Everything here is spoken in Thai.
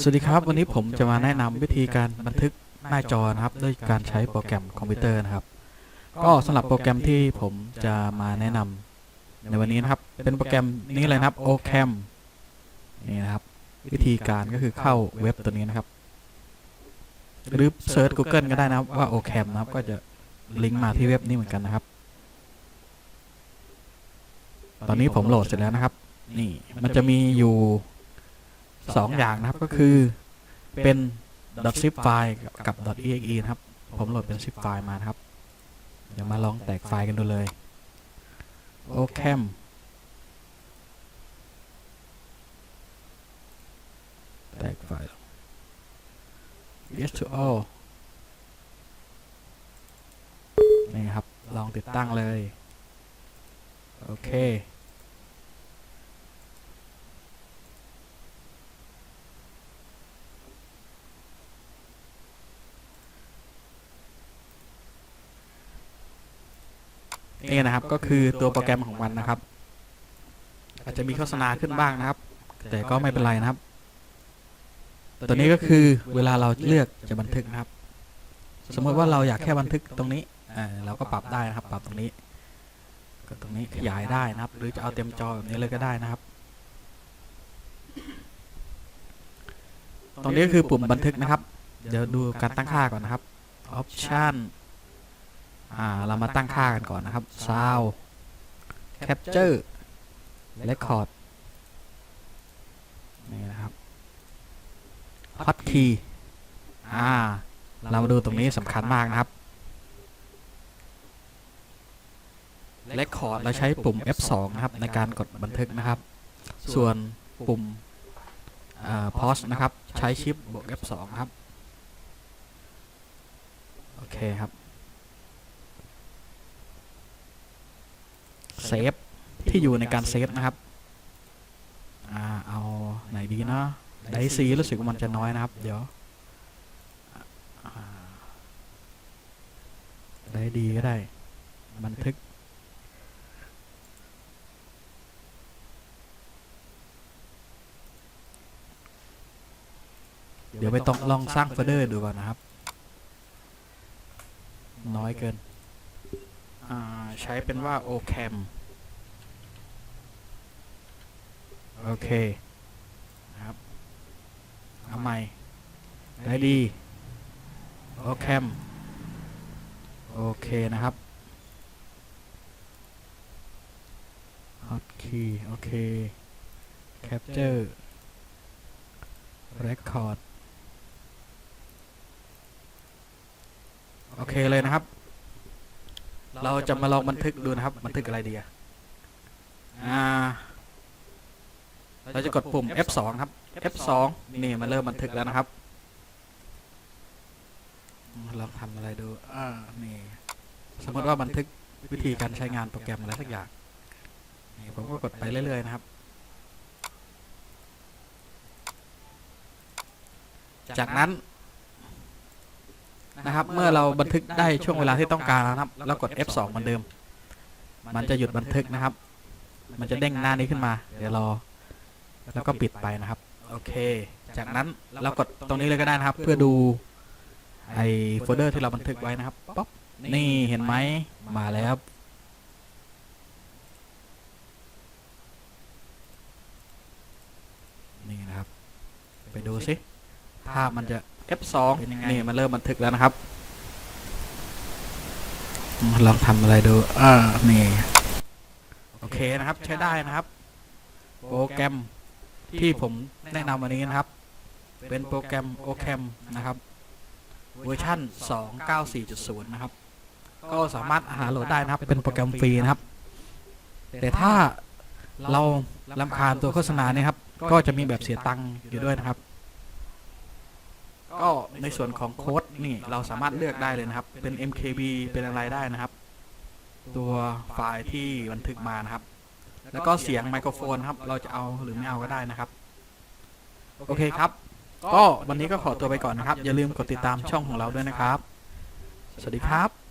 สวัสดีครับ วันนี้ผมจะมาแนะนำวิธีการบันทึกหน้าจอนะครับ ด้วยการใช้โปรแกรมคอมพิวเตอร์นะครับ ก็สำหรับโปรแกรมที่ผมจะมาแนะนำในวันนี้นะครับ เป็นโปรแกรมนี้เลยนะครับ Ocam นี่นะครับ วิธีการก็คือเข้าเว็บตัวนี้นะครับ หรือเซิร์ช Google ก็ได้นะครับว่า Ocam นะครับ ก็จะลิงก์มาที่เว็บนี้เหมือนกันนะครับ ตอนนี้ผมโหลดเสร็จแล้วนะครับ นี่มันจะมีอยู่ สองอย่างนะครับก็คือเป็น .zip ไฟล์กับ .exe นะครับ ผมโหลดเป็น zip ไฟล์มานะครับ เดี๋ยวมาลองแตกไฟล์กันดูเลย Ocam แตกไฟล์ yes to all นี่ครับ ลองติดตั้งเลย โอเค นี่นะครับก็คือตัวโปรแกรมของมันนะครับ อาจจะมีโฆษณาขึ้นบ้างนะครับ แต่ก็ไม่เป็นไรนะครับ ตัวนี้ก็คือเวลาเราเลือกจะบันทึกนะครับ สมมติว่าเราอยากแค่บันทึกตรงนี้เราก็ปรับได้นะครับ ปรับตรงนี้ก็ตรงนี้ขยายได้นะครับ หรือจะเอาเต็มจอแบบนี้เลยก็ได้นะครับ ตรงนี้ก็คือปุ่มบันทึกนะครับ เดี๋ยวดูการตั้งค่าก่อนนะครับ option อ่า เรามาตั้งค่ากันก่อนนะครับ sound capture record นี่นะครับ hotkey อ่า เรามาดูตรงนี้สำคัญมากนะครับ record เราใช้ปุ่ม F2 นะครับ ในการกดบันทึกนะครับ ส่วนปุ่มอ่า pause นะครับ ใช้ชิปบวก F2 ครับ โอเคครับ เซฟที่อยู่ในการเซฟนะครับอ่าเอาไหนดีเนาะไดซีรู้สึกว่ามันจะน้อยนะครับ เดี๋ยวได้ดีก็ได้ บันทึก เดี๋ยวไปต้องลองสร้างโฟลเดอร์ดูก่อนนะครับ น้อยเกิน ใช้เป็นว่า Ocam โอเคนะครับเอาใหม่ได้ดี Ocam โอเคนะครับ Hotkey โอเค Capture Record โอเคเลยนะครับ เราจะมาลองบันทึกดูนะครับ บันทึกอะไรดีอะอ่า เราจะกดปุ่ม F2 ครับ F2 นี่มันเริ่มบันทึกแล้วนะครับลองทำอะไรดูอ่านี่สมมติว่าบันทึกวิธีการใช้งานโปรแกรมอะไรสักอย่างนี่ผมก็กดไปเรื่อยๆนะครับ จากนั้น นะครับ เมื่อเราบันทึกได้ช่วงเวลาที่ต้องการแล้วนะครับ แล้วกด F2 เหมือนเดิม มันจะหยุดบันทึกนะครับ มันจะเด้งหน้านี้ขึ้นมา เดี๋ยวรอ แล้วก็ปิดไปนะครับ โอเค จากนั้นเรากดตรงนี้เลยก็ได้นะครับ เพื่อดูไอ้โฟลเดอร์ที่เราบันทึกไว้นะครับป๊อปนี่เห็นไหมมาแล้วครับนี่นะครับ ไปดูสิภาพมันจะ F2 นี่มันเริ่มบันทึกแล้วนะครับอืมลองทำอะไรดูอ่านี่ โอเคนะครับ ใช้ได้นะครับ โปรแกรมที่ผมแนะนำวันนี้นะครับ เป็นโปรแกรม Ocam นะครับ เวอร์ชัน294.0 นะครับ ก็สามารถหาโหลดได้นะครับ เป็นโปรแกรมฟรีนะครับ แต่ถ้าเราลำคาญตัวโฆษณาเนี่ยครับ ก็จะมีแบบเสียตังค์อยู่ด้วยนะครับก็ ในส่วนของโค้ดนี่เราสามารถเลือกได้เลยนะครับ เป็น MKB เป็นอะไรได้นะครับ ตัวไฟล์ที่บันทึกมานะครับ แล้วก็เสียงไมโครโฟนครับ เราจะเอาหรือไม่เอาก็ได้นะครับ โอเคครับ ก็วันนี้ก็ขอตัวไปก่อนนะครับ อย่าลืมกดติดตามช่องของเราด้วยนะครับ สวัสดีครับ